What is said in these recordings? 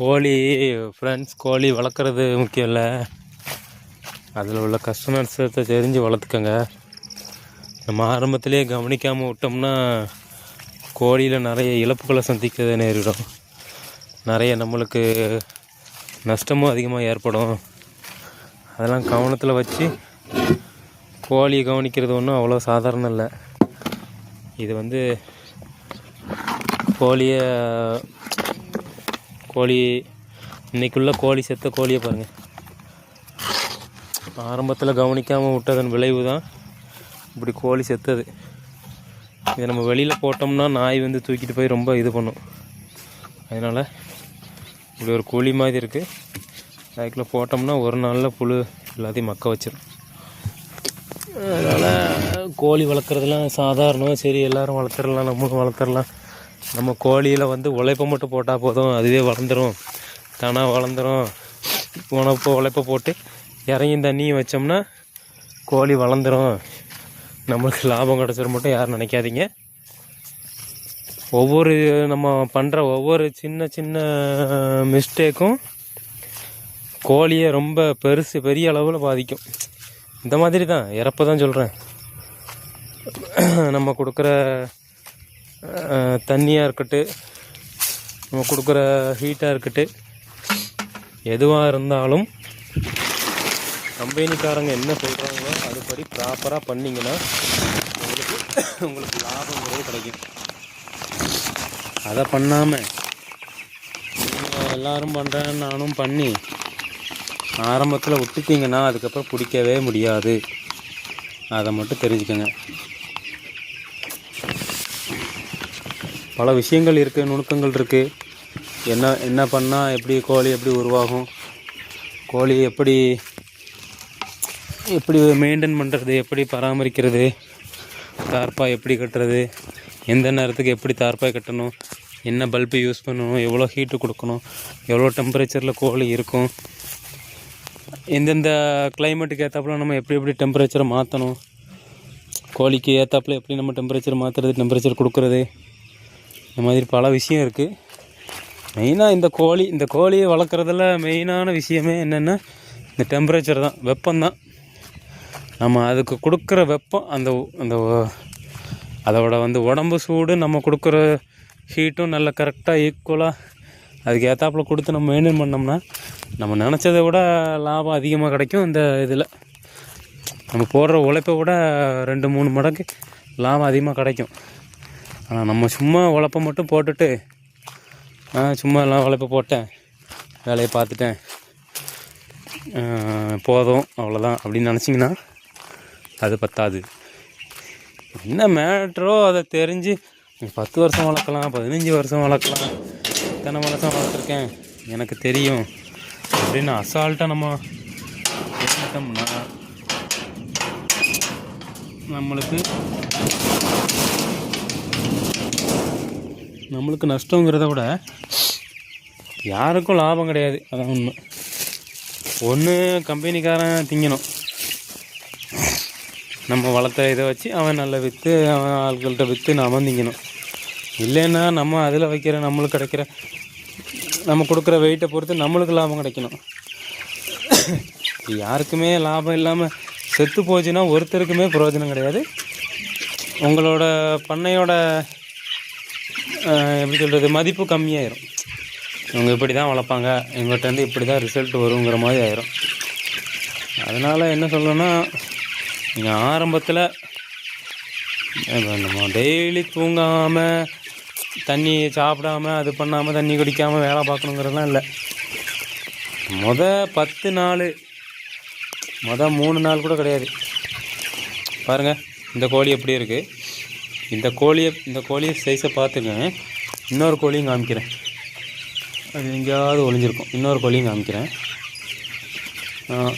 கோழி ஃப்ரெண்ட்ஸ் கோழி வளர்க்குறது முக்கியம் இல்லை. அதில் உள்ள கஸ்டமர்ஸை தெரிஞ்சு வளர்த்துக்கோங்க. நம்ம ஆரம்பத்திலே கவனிக்காமல் விட்டோம்னா கோழியில் நிறைய இழப்புகளை சந்திக்க நேரிடும். நிறைய நம்மளுக்கு நஷ்டமும் அதிகமாக ஏற்படும். அதெல்லாம் கவனத்தில் வச்சு கோழியை கவனிக்கிறது ஒன்றும் அவ்வளோ சாதாரணம் இல்லை. இது வந்து கோழியை கோழி இன்றைக்குள்ள கோழி செத்த கோழியை பாருங்கள் ஆரம்பத்தில் கவனிக்காமல் விட்டதன் விளைவு தான் இப்படி கோழி செத்தது. இதை நம்ம வெளியில் போட்டோம்னா நாய் வந்து தூக்கிட்டு போய் ரொம்ப இது பண்ணும். அதனால் இப்படி ஒரு கோழி மாதிரி இருக்குது அதுக்குள்ளே போட்டோம்னா ஒரு நாளில் புழு எல்லாத்தையும் மக்க வச்சிடும் அதனால் கோழி வளர்க்குறதுலாம் சாதாரணம் சரி எல்லோரும் வளர்த்துடலாம் நம்மளும் வளர்த்துடலாம். நம்ம கோழியில் வந்து உழைப்பை மட்டும் போட்டால் போதும் அதுவே வளர்ந்துடும் தானாக வளர்ந்துடும் உணப்பு உழைப்பை போட்டு இறங்கியும் தண்ணியும் வச்சோம்னா கோழி வளர்ந்துடும் நம்மளுக்கு லாபம் கிடச்சிரும் மட்டும் யாரும் நினைக்காதீங்க. ஒவ்வொரு நம்ம பண்ணுற ஒவ்வொரு சின்ன சின்ன மிஸ்டேக்கும் கோழியை ரொம்ப பெருசு பெரிய அளவில் பாதிக்கும். இந்த மாதிரி தான் இறப்பை தான் சொல்கிறேன் நம்ம கொடுக்குற தண்ணியாக இருக்கட்டும் நம்ம கொடுக்குற ஹீட்டாக இருக்கட்டும் எதுவாக இருந்தாலும் கம்பெனிக்காரங்க என்ன சொல்கிறாங்களோ அதுபடி ப்ராப்பராக பண்ணிங்கன்னா உங்களுக்கு உங்களுக்கு லாபங்கிறது கிடைக்கும். அதை பண்ணாமல் எல்லோரும் பண்ணுறேன் நானும் பண்ணி ஆரம்பத்தில் விட்டுட்டிங்கன்னா அதுக்கப்புறம் பிடிக்கவே முடியாது. அதை மட்டும் தெரிஞ்சுக்கோங்க. பல விஷயங்கள் இருக்குது நுணுக்கங்கள் இருக்குது என்ன என்ன பண்ணால் எப்படி கோழி எப்படி உருவாகும்? கோழி எப்படி எப்படி மெயின்டைன் பண்ணுறது எப்படி பராமரிக்கிறது? தார்ப்பாய் எப்படி கட்டுறது? எந்த நேரத்துக்கு எப்படி தார்ப்பாய் கட்டணும்? என்ன பல்பு யூஸ் பண்ணணும்? எவ்வளோ ஹீட்டு கொடுக்கணும்? எவ்வளோ டெம்பரேச்சரில் கோழி இருக்கும்? எந்தெந்த கிளைமேட்டுக்கு ஏற்றாப்புல நம்ம எப்படி எப்படி டெம்பரேச்சரை மாற்றணும் கோழிக்கு ஏற்றாப்புல எப்படி நம்ம டெம்பரேச்சர் மாற்றுறது டெம்பரேச்சர் கொடுக்குறது? இந்த மாதிரி பல விஷயம் இருக்குது மெயினாக இந்த கோழி இந்த கோழியை வளர்க்குறதுல மெயினான விஷயமே என்னென்னா இந்த டெம்பரேச்சர் தான் வெப்பம்தான். நம்ம அதுக்கு கொடுக்குற வெப்பம் அந்த அந்த அதோட வந்து உடம்பு சூடு நம்ம கொடுக்குற ஹீட்டும் நல்ல கரெக்டாக ஈக்குவலாக அதுக்கு ஏற்றாப்புல கொடுத்து நம்ம மெயின்டைன் பண்ணோம்னா நம்ம நினச்சதை விட லாபம் அதிகமாக கிடைக்கும் இந்த இதில். நம்ம போடுற உழைப்பை விட ரெண்டு மூணு மடங்கு லாபம் அதிகமாக கிடைக்கும். ஆனால் நம்ம சும்மா உழப்பை மட்டும் போட்டுட்டு நான் சும்மா எல்லாம் உழைப்பை போட்டேன். வேலையை பார்த்துட்டேன். போதும் அவ்வளோதான் அப்படின்னு நினச்சிங்கன்னா அது பத்தாது. என்ன மேட்ரோ அதை தெரிஞ்சு பத்து வருஷம் வளர்க்கலாம் பதினஞ்சு வருஷம் வளர்க்கலாம் இத்தனை வருஷம் வளர்த்துருக்கேன் எனக்கு தெரியும். அப்படின்னு அசால்ட்டாக நம்ம எடுத்துட்டோம்னா நம்மளுக்கு நம்மளுக்கு நஷ்டங்கிறத விட யாருக்கும் லாபம் கிடையாது. அதான் உண்மை. ஒன்று கம்பெனிக்காரன் திங்கணும். நம்ம வளர்த்த இதை வச்சு அவன் நல்லா விற்று அவன் ஆட்கள்கிட்ட விற்று நாம் திங்கணும். இல்லைன்னா நம்ம அதில் வைக்கிற நம்மளுக்கு கிடைக்கிற நம்ம கொடுக்குற வெயிட்டை பொறுத்து நம்மளுக்கு லாபம் கிடைக்கணும். யாருக்குமே லாபம் இல்லாமல் செத்து போச்சுன்னா ஒருத்தருக்குமே பிரயோஜனம் கிடையாது. உங்களோட பண்ணையோட எப்படி சொல்கிறது மதிப்பு கம்மியாயிரும். இவங்க இப்படி தான் வளர்ப்பாங்க. எங்கள்கிட்ட இப்படி தான் ரிசல்ட் வருங்கிற மாதிரி ஆயிரும். அதனால் என்ன சொல்லணும்னா நீங்கள் ஆரம்பத்தில் நம்ம டெய்லி தூங்காமல் தண்ணி சாப்பிடாம அது பண்ணாமல் தண்ணி குடிக்காமல் வேலை பார்க்கணுங்கிறதுலாம் இல்லை. மொத பத்து நாள் மொதல் மூணு நாள் கூட கிடையாது. பாருங்கள் இந்த கோழி எப்படி இருக்குது இந்த கோழியை இந்த கோழியை சைஸை பார்த்துங்க. இன்னொரு கோழியும் காமிக்கிறேன். அது எங்கேயாவது ஒளிஞ்சிருக்கும். இன்னொரு கோழியும் காமிக்கிறேன்.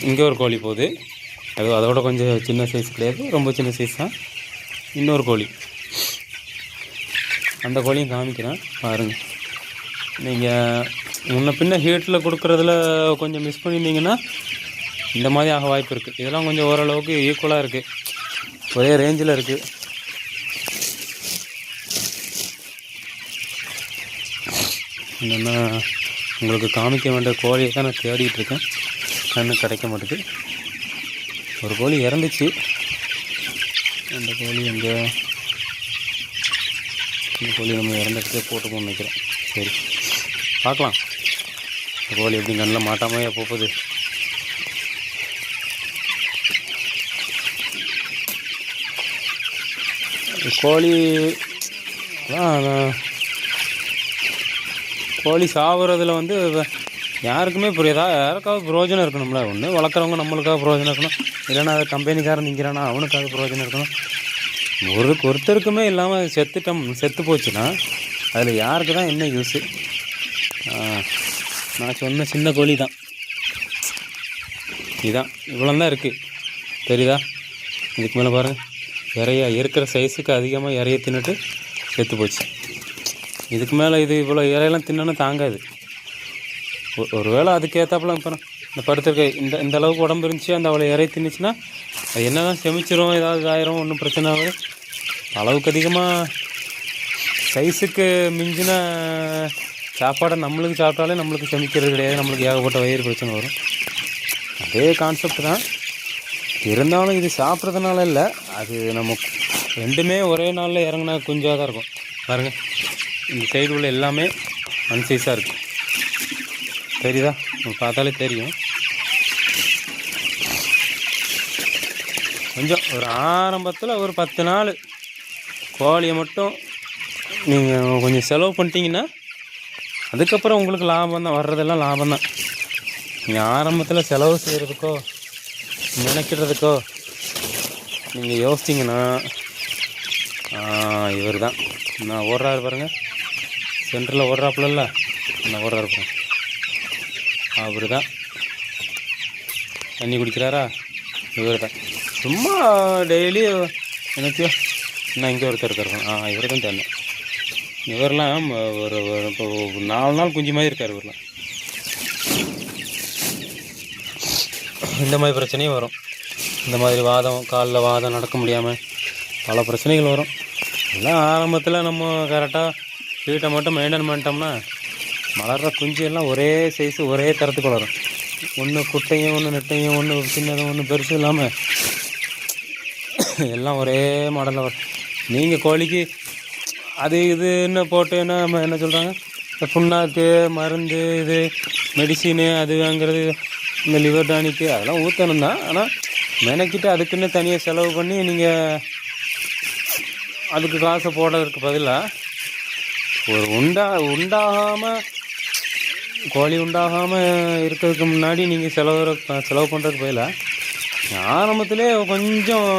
இங்கே ஒரு கோழி போகுது. அது அதோட கொஞ்சம் சின்ன சைஸ் கிடையாது. ரொம்ப சின்ன சைஸ் தான். இன்னொரு கோழி. அந்த கோழியும் காமிக்கிறேன். பாருங்கள் நீங்கள் முன்ன பின்ன ஹீட்டில் கொடுக்குறதுல கொஞ்சம் மிஸ் பண்ணியிருந்தீங்கன்னா இந்த மாதிரி ஆக வாய்ப்பு இருக்குது இதெல்லாம் கொஞ்சம் ஓரளவுக்கு ஈக்குவலாக இருக்குது ஒரே ரேஞ்சில் இருக்குது என்னென்னா உங்களுக்கு காமிக்க வேண்டிய கோழியை தான் நான் தேடிகிட்டு இருக்கேன். கண்ணு கிடைக்க மாட்டேங்குது ஒரு கோழி இறந்துச்சு. அந்த கோழி எங்கே? இந்த கோழி நம்ம இறந்துட்டே போட்டுக்கோன்னு நினைக்கிறேன். சரி பார்க்கலாம். இந்த கோழி எப்படி நல்லா மாட்டாமையே போகுது? கோழி அதான் கோழி சாகுறதுல வந்து யாருக்குமே புரியாதா? யாருக்காவது பிரயோஜனம் இருக்கணும்ல ஒன்று வளர்க்குறவங்க நம்மளுக்காக பிரயோஜனம் இருக்கணும். இல்லைன்னா அது கம்பெனிக்காரன் நிற்கிறானா அவனுக்காக பிரயோஜனம் இருக்கணும். ஒரு ஒருத்தருக்குமே இல்லாமல் செத்துட்டம் செத்து போச்சுன்னா அதில் யாருக்கு தான் என்ன யூஸு நான் சொன்ன சின்ன கோழி தான். இதான். இவ்வளோ தான் இருக்குது தெரியுதா? இதுக்கு மேலே பாருங்கள் இறைய இருக்கிற சைஸுக்கு அதிகமாக இறைய தின்னுட்டு செத்து போச்சு. இதுக்கு மேலே இது இவ்வளோ இறையெல்லாம் தின்னணும் தாங்காது. ஒரு ஒருவேளை அதுக்கேற்றாப்புல இப்போ இந்த படுத்துருக்க இந்த இந்த அளவுக்கு உடம்பு இருந்துச்சு அந்த அவ்வளோ இறை தின்னுச்சுன்னா அது என்ன தான் செமிச்சிரும் ஏதாவது ஆயிரும் ஒன்றும் பிரச்சனை ஆகாது. அளவுக்கு அதிகமாக சைஸுக்கு மிஞ்சின சாப்பாடை நம்மளுக்கு சாப்பிட்டாலே நம்மளுக்கு செமிக்கிறது கிடையாது நம்மளுக்கு ஏகப்பட்ட வயிறு பிரச்சனை வரும். அதே கான்செப்ட் தான். இருந்தாலும் இது சாப்பிட்றதுனால இல்லை அது நம்ம ரெண்டுமே ஒரே நாளில் இறங்குனா குஞ்சாக தான் இருக்கும். பாருங்கள் இந்த சைடு உள்ள எல்லாமே அன்சைஸாக இருக்குது தெரியுதா? உங்களுக்கு பார்த்தாலே தெரியும். கொஞ்சம் ஒரு ஆரம்பத்தில் ஒரு பத்து நாள் கோழியை மட்டும் நீங்கள் கொஞ்சம் செலவு பண்ணிட்டீங்கன்னா அதுக்கப்புறம் உங்களுக்கு லாபம் தான் வர்றதெல்லாம் லாபம் தான். நீங்கள் ஆரம்பத்தில் செலவு செய்கிறதுக்கோ நினைக்கிறதுக்கோ நீங்கள் யோசிச்சிங்கன்னா இவர் தான் நான் ஓடுறாரு பாருங்கள் சென்டரில் ஓடுறாப்புல நான் ஓடுறாரு பாருங்க அவர் தான் தண்ணி குடிக்கிறாரா? இவர் தான். சும்மா டெய்லி எனக்கு நான் இங்கே ஒருத்தர் இருக்காரு ஆ இவருக்கும் தண்ணி. இவரெல்லாம் ஒரு இப்போ நாலு நாள் குஞ்சு மாதிரி இருக்கார் இவரெலாம் இந்த மாதிரி பிரச்சனையும் வரும். இந்த மாதிரி வாதம் காலில் வாதம் நடக்க முடியாமல் பல பிரச்சனைகள் வரும். எல்லாம் ஆரம்பத்தில் நம்ம கரெக்டாக வீட்டை மட்டும் மெயின்டைன் பண்ணிட்டோம்னா மலர்ற குஞ்சு எல்லாம் ஒரே சைஸு ஒரே தரத்துக்கு வளரும். ஒன்று குட்டையும் ஒன்று நெட்டையும் ஒன்று சின்னதும் ஒன்று பெருசும் இல்லாமல் எல்லாம் ஒரே மாடலில் வரும் நீங்கள் கோழிக்கு அது இது என்ன போட்டு என்ன நம்ம என்ன சொல்கிறாங்க இந்த புண்ணாக்கு மருந்து இது மெடிசினு அது வாங்குறது இந்த லிவர் டானிக்கு அதெல்லாம் ஊற்றணும் தான் ஆனால் மெனக்கிட்டு அதுக்குன்னு தனியாக செலவு பண்ணி நீங்கள் அதுக்கு காசை போடுறதுக்கு பதிலாக ஒரு உண்டா உண்டாகாமல் கோழி உண்டாகாமல் இருக்கிறதுக்கு முன்னாடி நீங்கள் செலவு செலவு பண்ணுறதுக்கு போயில ஆரம்பத்திலே கொஞ்சம்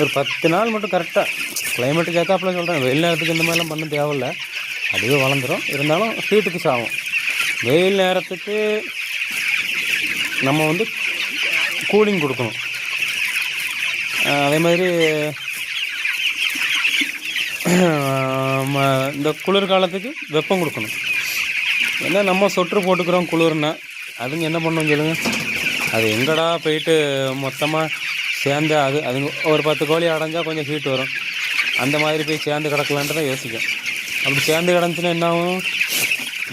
ஒரு பத்து நாள் மட்டும் கரெக்டாக கிளைமேட்டுக்கு ஏற்றாப்புல சொல்கிறேன் வெயில் நேரத்துக்கு இந்த மாதிரிலாம் பண்ண தேவையில்ல. அதுவே வளர்ந்துடும் இருந்தாலும் ஹீட்டுக்கு சாகும் வெயில் நேரத்துக்கு நம்ம வந்து கூலிங் கொடுக்கணும். அதே மாதிரி இந்த குளிர் காலத்துக்கு வெப்பம் கொடுக்கணும். ஏன்னா நம்ம சொட்ரு போட்டுக்கிறோம் குளிர்னா. அதுங்க என்ன பண்ணணும் சொல்லுங்கள் அது எங்கடா போயிட்டு மொத்தமாக சேர்ந்து அது அதுங்க ஒரு பத்து கோழி அடைஞ்சால் கொஞ்சம் ஹீட் வரும். அந்த மாதிரி போய் சேர்ந்து கிடக்கலான்ட்டு தான் யோசிக்கும். அப்படி சேர்ந்து கிடந்துச்சுன்னா என்ன ஆகும்?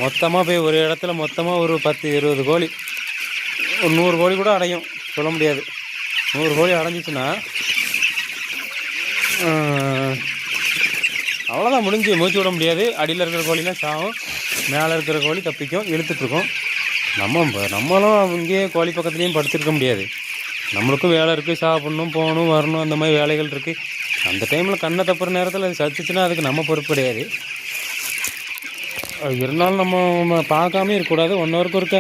மொத்தமாக போய் ஒரு இடத்துல மொத்தமாக ஒரு பத்து இருபது கோழி. ஒரு நூறு கோழி கூட அடையும். சொல்ல முடியாது. நூறு கோழி அடைஞ்சிச்சுன்னா அவ்வளோதான் முடிஞ்சு. மூச்சு விட முடியாது. அடியில் இருக்கிற கோழிலாம் சாகும் மேலே இருக்கிற கோழி தப்பிக்கும் இழுத்துட்ருக்கோம் நம்ம நம்மளும் இங்கேயே கோழி பக்கத்துலேயும் படுத்திருக்க முடியாது. நம்மளுக்கும் வேலை இருக்குது சாப்பிட்ணும் போகணும் வரணும் அந்த மாதிரி வேலைகள் இருக்குது அந்த டைமில் கண்ணை தப்புற நேரத்தில் அது சத்துச்சுன்னா அதுக்கு நம்ம பொறுப்பு கிடையாது. அது இருந்தாலும் நம்ம பார்க்காம இருக்கக்கூடாது. ஒன் ஹவருக்கு இருக்க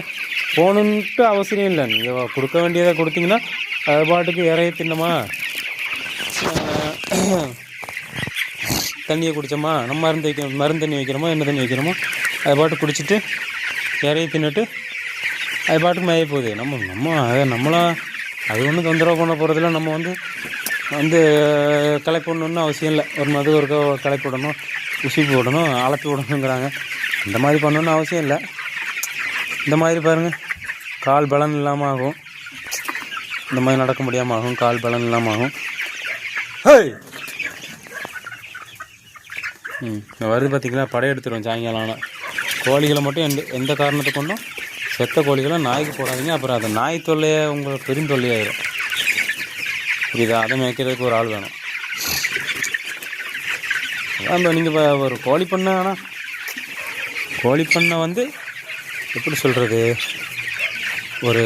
போகணுன்ட்டு அவசியம் இல்லை. நீங்கள் கொடுக்க வேண்டியதை கொடுத்தீங்கன்னா அது பாட்டுக்கு இறைய தின்னமா? தண்ணியை குடித்தோமா நம்ம மருந்து வைக்க மருந்து தண்ணி வைக்கிறோமோ என்ன தண்ணி வைக்கிறோமோ அது பாட்டு குடிச்சிட்டு இறையை தின்னுட்டு அது பாட்டுக்கு மேய போகுது. நம்ம நம்ம அதை நம்மளா அது ஒன்றும் தொந்தரவு பண்ண போகிறதில்ல நம்ம வந்து வந்து களை போடணுன்னு அவசியம் இல்லை. ஒரு மது ஒரு களை போடணும் உசி போடணும் அலப்பி விடணுங்கிறாங்க. இந்த மாதிரி பண்ணணுன்னு அவசியம் இல்லை. இந்த மாதிரி பாருங்கள் கால் பலன் இல்லாமல் ஆகும். இந்த மாதிரி நடக்க முடியாமல் ஆகும். கால் பலன் இல்லாமல் ஆகும். ஹேய்! ம் இந்த வருது பார்த்தீங்களா படையெடுத்துருவோம் சாயங்காலம் ஆனால் கோழிகளை மட்டும் எந்த எந்த காரணத்தை கொண்டும் செத்த கோழிகளை நாய்க்கு போடாதீங்க. அப்புறம் அந்த நாய் தொல்லையே உங்களுக்கு பெருந்தொல்லையாயிரும் புரியுதா? அதை மேய்க்கிறதுக்கு ஒரு ஆள் வேணும். அதான் நீங்கள் ஒரு கோழி பண்ணை ஆனால் கோழி பண்ணை வந்து எப்படி சொல்கிறது ஒரு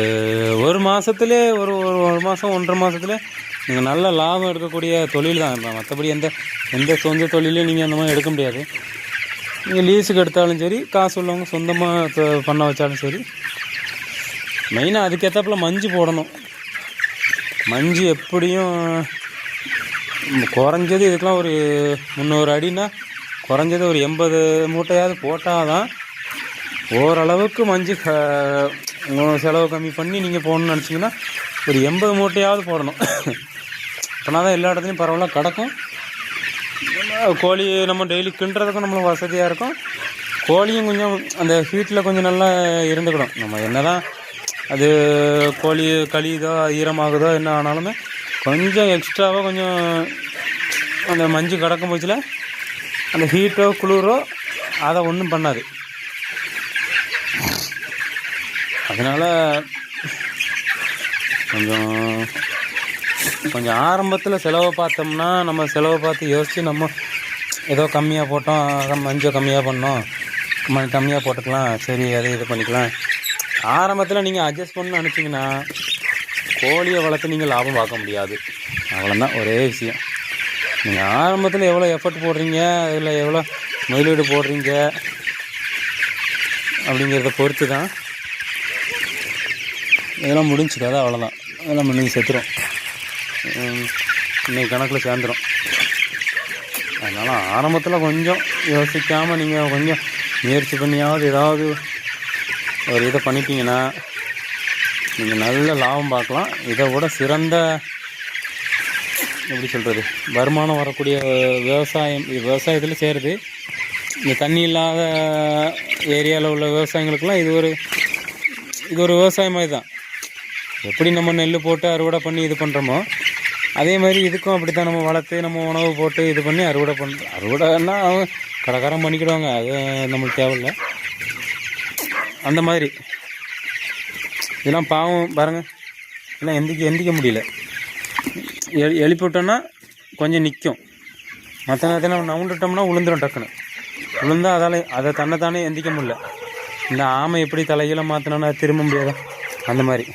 ஒரு மாதத்துலே ஒரு ஒரு ஒரு மாதம் ஒன்றரை மாதத்துல நீங்கள் நல்ல லாபம் எடுக்கக்கூடிய தொழில் தான். மற்றபடி எந்த எந்த சொந்த தொழிலையும் நீங்கள் அந்த மாதிரி எடுக்க முடியாது. நீங்கள் லீஸுக்கு எடுத்தாலும் சரி காசு உள்ளவங்க சொந்தமாக பண்ண வச்சாலும் சரி. மெயினாக அதுக்கேற்றாப்புல மஞ்சு போடணும். மஞ்சு எப்படியும் குறைஞ்சது இதுக்கெலாம் ஒரு முந்நூறு அடின்னா குறைஞ்சது ஒரு எண்பது மூட்டையாவது போட்டால் தான் ஓரளவுக்கு மஞ்சு க செலவு கம்மி பண்ணி நீங்கள் போகணுன்னு நினச்சிங்கன்னா ஒரு எண்பது மூட்டையாவது போடணும். அப்படின்னா தான் எல்லா இடத்துலையும் பரவாயில்ல கிடக்கும். கோழி நம்ம டெய்லி கிண்டுறதுக்கும் நம்மளுக்கு வசதியாக இருக்கும். கோழியும் கொஞ்சம் அந்த ஹீட்டில் கொஞ்சம் நல்லா இருந்துக்கிடும் நம்ம என்ன தான் அது கோழி கழியுதோ ஈரமாகுதோ என்ன ஆனாலுமே கொஞ்சம் எக்ஸ்ட்ராவாக கொஞ்சம் அந்த மஞ்சு கிடக்கும் போச்சில் அந்த ஹீட்டோ குளிரோ அதை ஒன்றும் பண்ணாது. அதனால் கொஞ்சம் கொஞ்சம் ஆரம்பத்தில் செலவை பார்த்தோம்னா நம்ம செலவை பார்த்து யோசித்து நம்ம ஏதோ கம்மியாக போட்டோம் அதான் மஞ்சள் கம்மியாக பண்ணோம். மண் கம்மியாக போட்டுக்கலாம். சரி அதை இது பண்ணிக்கலாம். ஆரம்பத்தில் நீங்கள் அட்ஜஸ்ட் பண்ணணும் நினச்சிங்கன்னா கோழியை வளர்த்து நீங்கள் லாபம் பார்க்க முடியாது. அவ்வளோதான் ஒரே விஷயம். நீங்கள் ஆரம்பத்தில் எவ்வளோ எஃபர்ட் போடுறீங்க அதில் எவ்வளோ முதலீடு போடுறீங்க அப்படிங்கிறத பொறுத்து தான் இதெல்லாம் முடிஞ்சுக்காது அவ்வளோதான் அதெல்லாம் நீங்கள் செத்துரும். இன்னைக்கு கணக்கில் சேர்ந்துடும் அதனால் ஆரம்பத்தில் கொஞ்சம் யோசிக்காமல் நீங்கள் கொஞ்சம் முயற்சி பண்ணியாவது ஏதாவது ஒரு இதை பண்ணிட்டீங்கன்னா நீங்கள் நல்ல லாபம் பார்க்கலாம். இதை விட சிறந்த எப்படி சொல்கிறது வருமானம் வரக்கூடிய விவசாயம் இது விவசாயத்தில் சேருது. இந்த தண்ணி இல்லாத ஏரியாவில் உள்ள விவசாயங்களுக்கெல்லாம் இது ஒரு இது ஒரு விவசாயம் மாதிரி தான் எப்படி நம்ம நெல் போட்டு அறுவடை பண்ணி இது பண்ணுறோமோ அதே மாதிரி இதுக்கும் அப்படி தான் நம்ம வளர்த்து நம்ம உணவு போட்டு இது பண்ணி அறுவடை பண்ணுறோம் அறுவடைன்னா அவங்க கடைக்காரம் பண்ணிக்கிடுவாங்க. அது நம்மளுக்கு தேவையில்ல. அந்த மாதிரி. இதெல்லாம் பாவம். பாருங்கள் இதெல்லாம் எந்திக்க எந்திக்க முடியல. எழு எழுப்பிவிட்டோன்னா கொஞ்சம் நிற்கும் மற்ற நேரத்தில் நவுண்டுட்டோம்னா விழுந்துடும் டக்குன்னு. விழுந்தா அதால் அதை தன்னைத்தானே எந்திக்க முடியல. இந்த ஆமை எப்படி தலைகீழ மாற்றினோன்னா திரும்ப முடியாதா? அந்த மாதிரி.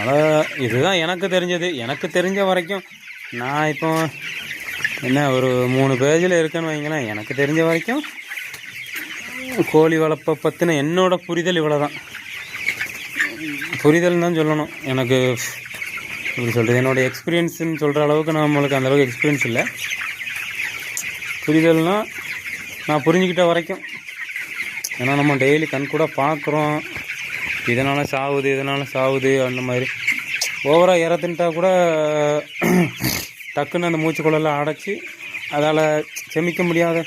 அதனால் இதுதான் எனக்கு தெரிஞ்சது. எனக்கு தெரிஞ்ச வரைக்கும் நான் இப்போ என்ன ஒரு மூணு பேஜில் இருக்கேன்னு வைங்களேன். எனக்கு தெரிஞ்ச வரைக்கும் கோழி வளர்ப்பை பற்றின என்னோட புரிதல் இவ்வளோ தான் புரிதல் தான் சொல்லணும். எனக்கு எப்படி சொல்கிறது என்னோடய எக்ஸ்பீரியன்ஸுன்னு சொல்கிற அளவுக்கு நம்மளுக்கு அந்த அளவுக்கு எக்ஸ்பீரியன்ஸ் இல்லை. புரிதல்னால் நான் புரிஞ்சுக்கிட்ட வரைக்கும். ஏன்னா நம்ம டெய்லி கண் கூட பார்க்குறோம். இதனால் சாகுது இதனால் சாகுது அந்த மாதிரி. ஓவராக இறத்துன்ட்டா கூட டக்குன்னு அந்த மூச்சுக்குள்ளெல்லாம் அடைச்சி அதால் செமிக்க முடியாத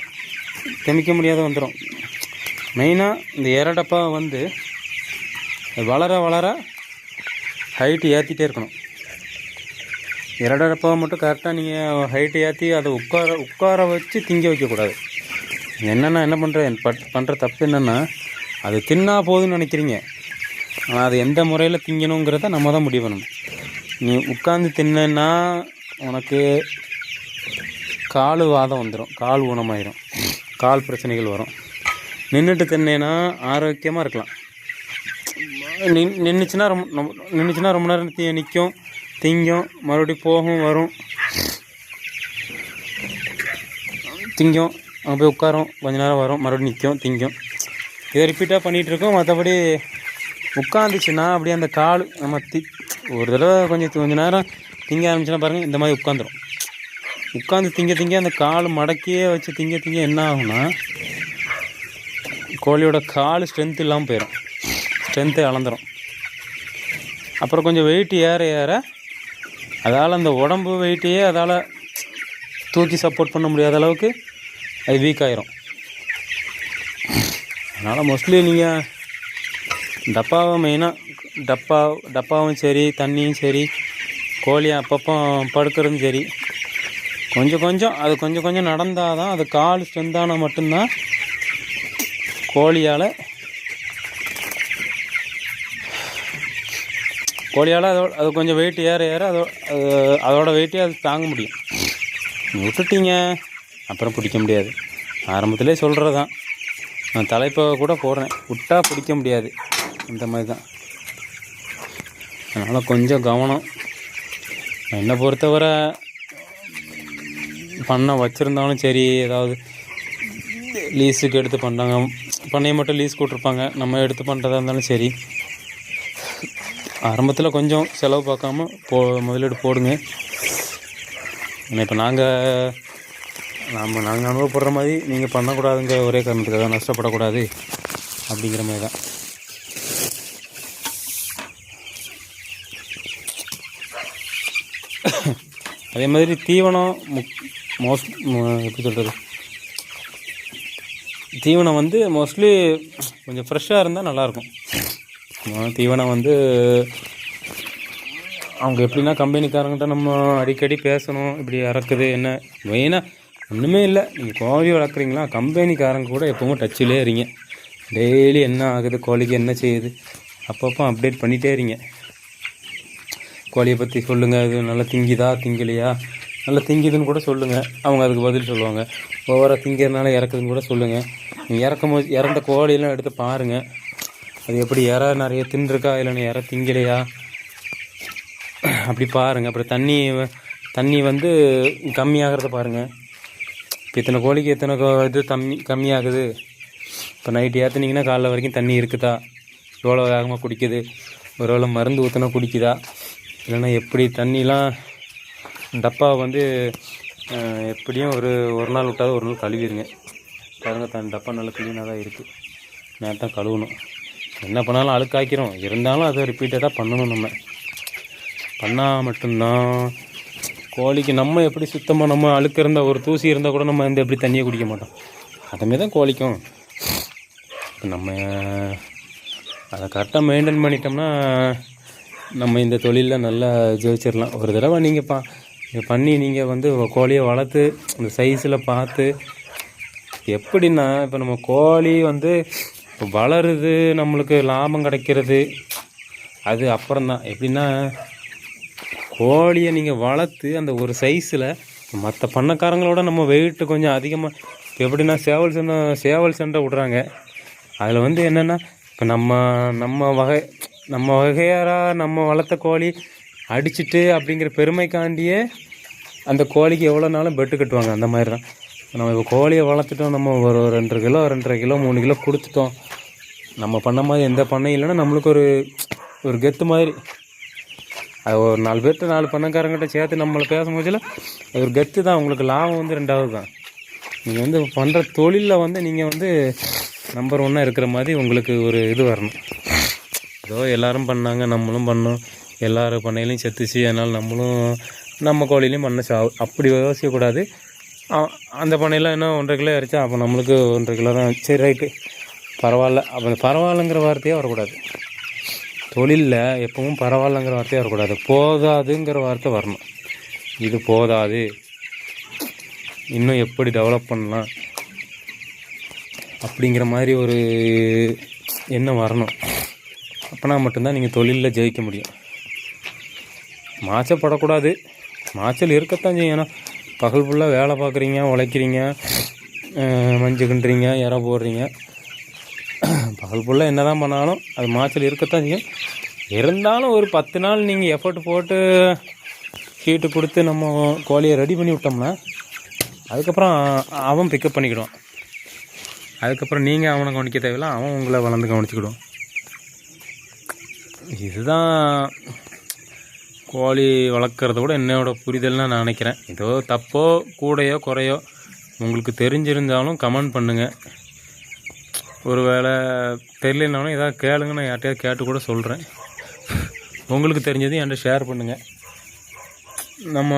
செமிக்க முடியாத வந்துடும் மெயினாக இந்த இரடப்பா வந்து வளர வளர ஹைட்டு ஏற்றிட்டே இருக்கணும். இரடப்பாவை மட்டும் கரெக்டாக நீங்கள் ஹைட்டு ஏற்றி அதை உட்கார உட்கார வச்சு திங்க வைக்கக்கூடாது என்னென்னா என்ன பண்ணுற பட் பண்ணுற தப்பு என்னென்னா அது தின்னா போதும்னு நினைக்கிறீங்க. ஆனால் அது எந்த முறையில் திங்கணுங்கிறத நம்ம தான் முடிவு பண்ணணும். நீ உட்காந்து தின்னா உனக்கு கால் வாதம் வந்துடும் கால் ஊனமாயிரும். கால் பிரச்சனைகள் வரும். நின்றுட்டு தின்னேன்னா ஆரோக்கியமாக இருக்கலாம். நின் நின்றுச்சுன்னா ரொம்ப நின்றுச்சுன்னா ரொம்ப நேரம் தீ நிற்கும் திங்கும். மறுபடியும் போகும் வரும். திங்கும். அங்கே போய் உட்காரும். கொஞ்ச நேரம் வரும். மறுபடியும் நிற்கும் திங்கும். இதை ரிப்பீட்டாக பண்ணிகிட்டு இருக்கோம். மற்றபடி உட்காந்துச்சுன்னா அப்படியே அந்த கால் நம்ம தி ஒரு தடவை கொஞ்சம் கொஞ்ச நேரம் திங்க ஆரம்பிச்சுன்னா பாருங்கள் இந்த மாதிரி உட்காந்துரும். உட்காந்து திங்க திங்க அந்த கால் மடக்கியே வச்சு திங்க திங்க என்ன ஆகும்னா கோழியோட கால் ஸ்ட்ரென்த் இல்லாமல் போயிடும் ஸ்ட்ரென்த்தே அளந்துடும் அப்புறம் கொஞ்சம் வெயிட் ஏற ஏற அதால் அந்த உடம்பு வெயிட்டையே அதால் தூக்கி சப்போர்ட் பண்ண முடியாத அளவுக்கு அது வீக் ஆயிரும். அதனால் மோஸ்ட்லி நீங்கள் டப்பாவை மெயினாக டப்பா டப்பாவும் சரி தண்ணியும் சரி கோழி அப்பப்போ படுக்கிறதும் சரி. கொஞ்சம் கொஞ்சம் அது கொஞ்சம் கொஞ்சம் நடந்தால் தான் அது கால் ஸ்ட்ரென்த்தான மட்டும்தான் கோழியால் கோழியால் அதோட அது கொஞ்சம் வெயிட் ஏற ஏற அதோ அதோட வெயிட்டே அது தாங்க முடியும் விட்டுட்டிங்க விட்டுட்டீங்க அப்புறம் பிடிக்க முடியாது. ஆரம்பத்திலே சொல்கிறது தான் நான் தலைப்பை கூட போடுறேன். விட்டால் பிடிக்க முடியாது. இந்த மாதிரி தான். அதனால் கொஞ்சம் கவனம். என்னை பொறுத்தவரை பண்ண வச்சுருந்தாலும் சரி ஏதாவது லீஸுக்கு எடுத்து பண்ணுறாங்க பண்ணையை மட்டும் லீஸ் கூட்டிருப்பாங்க நம்ம எடுத்து பண்ணுறதா இருந்தாலும் சரி. ஆரம்பத்தில் கொஞ்சம் செலவு பார்க்காம போ முதலீடு போடுங்க. ஏன்னா இப்போ நாங்கள் நம்ம நாங்கள் அனுபவப்படுற மாதிரி நீங்கள் பண்ணக்கூடாதுங்க ஒரே காரணத்துக்காக நஷ்டப்படக்கூடாது அப்படிங்கிற மாதிரி தான். அதே மாதிரி தீவனம் முக் மோஸ்ட் எப்படி சொல்கிறது தீவனம் வந்து மோஸ்ட்லி கொஞ்சம் ஃப்ரெஷ்ஷாக இருந்தால் நல்லாயிருக்கும் தீவனம் வந்து அவங்க எப்படின்னா கம்பெனிக்காரங்கிட்ட நம்ம அடிக்கடி பேசணும் இப்படி இறக்குது என்ன? மெயினாக ஒன்றுமே இல்லை. நீங்கள் கோழி வளர்க்குறீங்களா? கம்பெனிக்காரங்க கூட எப்பவும் டச்சிலே இருங்க. டெய்லி என்ன ஆகுது கோழிக்கு என்ன செய்யுது அப்பப்போ அப்டேட் பண்ணிகிட்டே இருங்க. கோழியை பற்றி சொல்லுங்கள் இது நல்லா திங்குதா? திங்கலையா? நல்லா திங்குதுன்னு கூட சொல்லுங்கள் அவங்க அதுக்கு பதில் சொல்லுவாங்க. ஓவராக திங்கிறதுனால இறக்குதுன்னு கூட சொல்லுங்கள் நீங்கள் இறக்கும் போது இறந்த கோழியெல்லாம் எடுத்து பாருங்கள் அது எப்படி இற நிறைய தின்றுருக்கா? இல்லைன்னா இற திங்கலையா? அப்படி பாருங்கள் அப்புறம் தண்ணி தண்ணி வந்து கம்மியாகிறத பாருங்கள் இப்போ இத்தனை கோழிக்கு எத்தனை கோ- இது தம்மி கம்மியாகுது? இப்போ நைட்டு ஏற்றுனீங்கன்னா காலைல வரைக்கும் தண்ணி இருக்குதா? எவ்வளோ வேகமாக குடிக்குது? ஒரு வேளை மருந்து ஊற்றினா குடிக்குதா? இல்லைன்னா எப்படி தண்ணிலாம் டப்பா வந்து எப்படியும் ஒரு ஒரு நாள் விட்டாவது ஒரு நாள் கழுவிடுங்க பாருங்கள் தன் டப்பா நல்லா க்ளீனாக தான் இருக்குது நேரம் கழுவணும். என்ன பண்ணாலும் அழுக்காக்கிறோம் இருந்தாலும் அதை ரிப்பீட்டடாக பண்ணணும் நம்ம. பண்ணால் மட்டும்தான். கோழிக்கு நம்ம எப்படி சுத்தமாக நம்ம அழுக்கு இருந்தால் ஒரு தூசி இருந்தால் கூட நம்ம வந்து எப்படி தண்ணியை குடிக்க மாட்டோம்? அதுமாரி தான் கோழிக்கும். இப்போ நம்ம அதை கரெக்டாக மெயின்டைன் பண்ணிட்டோம்னா நம்ம இந்த தொழிலில் நல்லா ஜெயிச்சிடலாம் ஒரு தடவை நீங்கள் பா பண்ணி நீங்கள் வந்து கோழியை வளர்த்து அந்த சைஸில் பார்த்து எப்படின்னா இப்போ நம்ம கோழி வந்து வளருது நம்மளுக்கு லாபம் கிடைக்கிறது. அது அப்புறம்தான் எப்படின்னா கோழியை நீங்கள் வளர்த்து அந்த ஒரு சைஸில் மற்ற பண்ணக்காரங்களோட நம்ம வெயிட்டு கொஞ்சம் அதிகமாக இப்போ எப்படின்னா சேவல் சண்டை சேவல் சண்டை விட்றாங்க. அதில் வந்து என்னென்னா இப்போ நம்ம நம்ம வகை நம்ம வகையாராக நம்ம வளர்த்த கோழி அடிச்சுட்டு அப்படிங்கிற பெருமைக்காண்டியே அந்த கோழிக்கு எவ்வளோ நாளும் பெட்டு கட்டுவாங்க. அந்த மாதிரி தான் நம்ம இப்போ கோழியை வளர்த்துட்டோம் நம்ம ஒரு ரெண்டரை கிலோ ரெண்டரை கிலோ மூணு கிலோ கொடுத்துட்டோம். நம்ம பண்ண மாதிரி எந்த பண்ணையும் இல்லைன்னா நம்மளுக்கு ஒரு ஒரு கெத்து மாதிரி. அது ஒரு நாலு பேர்கிட்ட நாலு பண்ணக்காரங்கிட்ட சேர்த்து நம்மளை பேசும்போதில் அது ஒரு கெத்து தான் உங்களுக்கு லாபம் வந்து ரெண்டாவது தான் நீங்கள் வந்து பண்ணுற தொழிலில் வந்து நீங்கள் வந்து நம்பர் ஒன்னாக இருக்கிற மாதிரி உங்களுக்கு ஒரு இது வரணும். ஏதோ எல்லாரும் பண்ணாங்க நம்மளும் பண்ணோம். எல்லாரும் பண்ணையிலையும் செத்துச்சு. அதனால் நம்மளும் நம்ம கோழிலையும் பண்ண சா அப்படி யோசிக்கக்கூடாது அந்த பண்ணையில் என்ன ஒன்றரை கிலோ இறைச்சா அப்போ நம்மளுக்கு ஒன்றரை கிலோ தான். சரி ரைட்டு. பரவாயில்ல. அப்போ பரவாயில்லங்கிற வார்த்தையே வரக்கூடாது. தொழிலில் எப்பவும் பரவாயில்லங்கிற வார்த்தையே வரக்கூடாது. போதாதுங்கிற வார்த்தை வரணும். இது போதாது. இன்னும் எப்படி டெவலப் பண்ணலாம்? அப்படிங்கிற மாதிரி ஒரு எண்ணம் வரணும். அப்போனா மட்டும்தான் நீங்கள் தொழிலில் ஜெயிக்க முடியும். மாச்சப்படக்கூடாது மாச்சல் இருக்கத்தான் செய்யும். ஏன்னா பகல் ஃபுல்லாக வேலை பார்க்குறீங்க உழைக்கிறீங்க மஞ்சள் கிண்டுறீங்க இற போடுறீங்க. பகல் ஃபுல்லாக என்ன தான் பண்ணாலும் அது மாச்சல் இருக்கத்தான் செய்யும். இருந்தாலும் ஒரு பத்து நாள் நீங்கள் எஃபர்ட் போட்டு ஹீட்டு கொடுத்து நம்ம கோழியை ரெடி பண்ணி விட்டோம்னா அதுக்கப்புறம் அவன் பிக்கப் பண்ணிக்கிடுவான். அதுக்கப்புறம் நீங்கள் அவனை கவனிக்க தேவையில்ல அவன் உங்களை வளர்ந்து கவனிச்சுக்கிடுவான். இதுதான் கோழி வளர்க்குறத விட என்னோட புரிதல்னு நான் நினைக்கிறேன். ஏதோ தப்போ கூடையோ குறையோ உங்களுக்கு தெரிஞ்சிருந்தாலும் கமெண்ட் பண்ணுங்கள் ஒருவேளை தெரியலனாலும் ஏதாவது கேளுங்க நான் யார்கிட்டயாவது கேட்டு கூட சொல்கிறேன் உங்களுக்கு தெரிஞ்சதையும் என்கிட்ட ஷேர் பண்ணுங்கள் நம்ம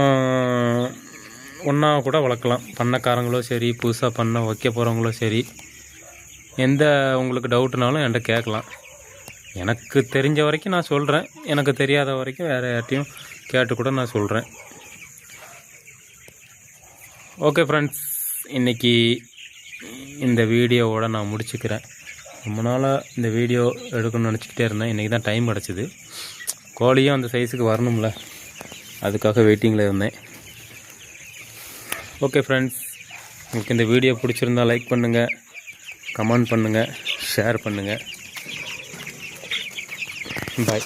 ஒன்றா கூட வளர்க்கலாம். பண்ணக்காரங்களோ சரி புதுசாக பண்ண வைக்க போகிறவங்களோ சரி. எந்த உங்களுக்கு டவுட்னாலும் என்கிட்ட கேட்கலாம். எனக்கு தெரிஞ்ச வரைக்கும் நான் சொல்கிறேன் எனக்கு தெரியாத வரைக்கும் வேறு யார்ட்டையும் கேட்டு கூட நான் சொல்கிறேன் ஓகே ஃப்ரெண்ட்ஸ் இன்னைக்கு இந்த வீடியோவோட நான் முடிச்சுக்கிறேன். ரொம்ப நாளாக இந்த வீடியோ எடுக்கணும்னு நினச்சிக்கிட்டே இருந்தேன். இன்றைக்கி தான் டைம் கிடச்சிது கோழியும் அந்த சைஸுக்கு வரணும்ல. அதுக்காக வெயிட்டிங்கில் இருந்தேன். ஓகே ஃப்ரெண்ட்ஸ் உங்களுக்கு இந்த வீடியோ பிடிச்சிருந்தா லைக் பண்ணுங்கள் கமெண்ட் பண்ணுங்கள் ஷேர் பண்ணுங்கள் பாய்